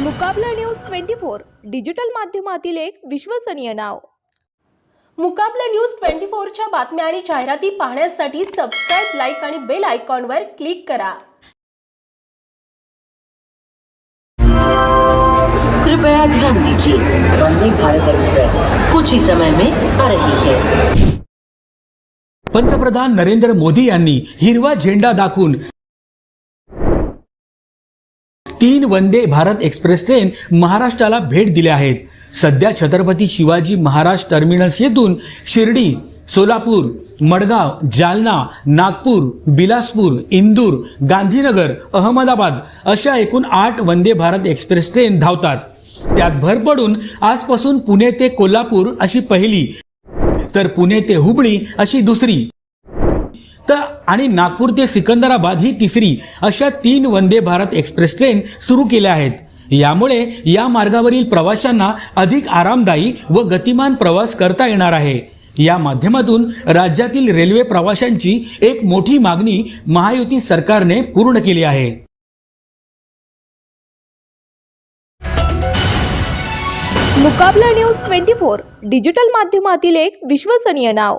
Mukabala news twenty four digital माध्यमातील एक विश्वसनीय नाव. मुकाबला न्यूज ट्वेंटी फोरच्या बातम्या आणि जाहिराती पाहण्यासाठी सबस्क्राईब लाईक आणि बेल आयकॉनवर क्लिक करा. कृपया ध्यान दीजिए वंदे भारत एक्सप्रेस. कुछ ही समय में आ रही है. पंतप्रधान नरेंद्र मोदी यांनी हिरवा झेंडा दाखवून तीन वंदे भारत एक्सप्रेस ट्रेन महाराष्ट्राला भेट दिल्या आहेत. सध्या छत्रपती शिवाजी महाराज टर्मिनस येथून शिर्डी सोलापूर मडगाव जालना नागपूर बिलासपूर इंदूर गांधीनगर अहमदाबाद अशा एकूण आठ वंदे भारत एक्सप्रेस ट्रेन धावतात. त्यात भर पडून आजपासून पुणे ते कोल्हापूर अशी पहिली तर पुणे ते हुबळी अशी दुसरी. आणि नागपूर ते सिकंदराबाद ही तिसरी अशा तीन वंदे भारत एक्सप्रेस ट्रेन सुरू केल्या आहेत. यामुळे या मार्गावरील प्रवाशांना अधिक आरामदायी व गतिमान प्रवास करता येणार आहे. या माध्यमातून राज्यातील रेल्वे प्रवाशांची एक मोठी मागणी महायुती सरकारने पूर्ण केली आहे. Mukabala news twenty four digital माध्यमातील एक विश्वसनीय नाव.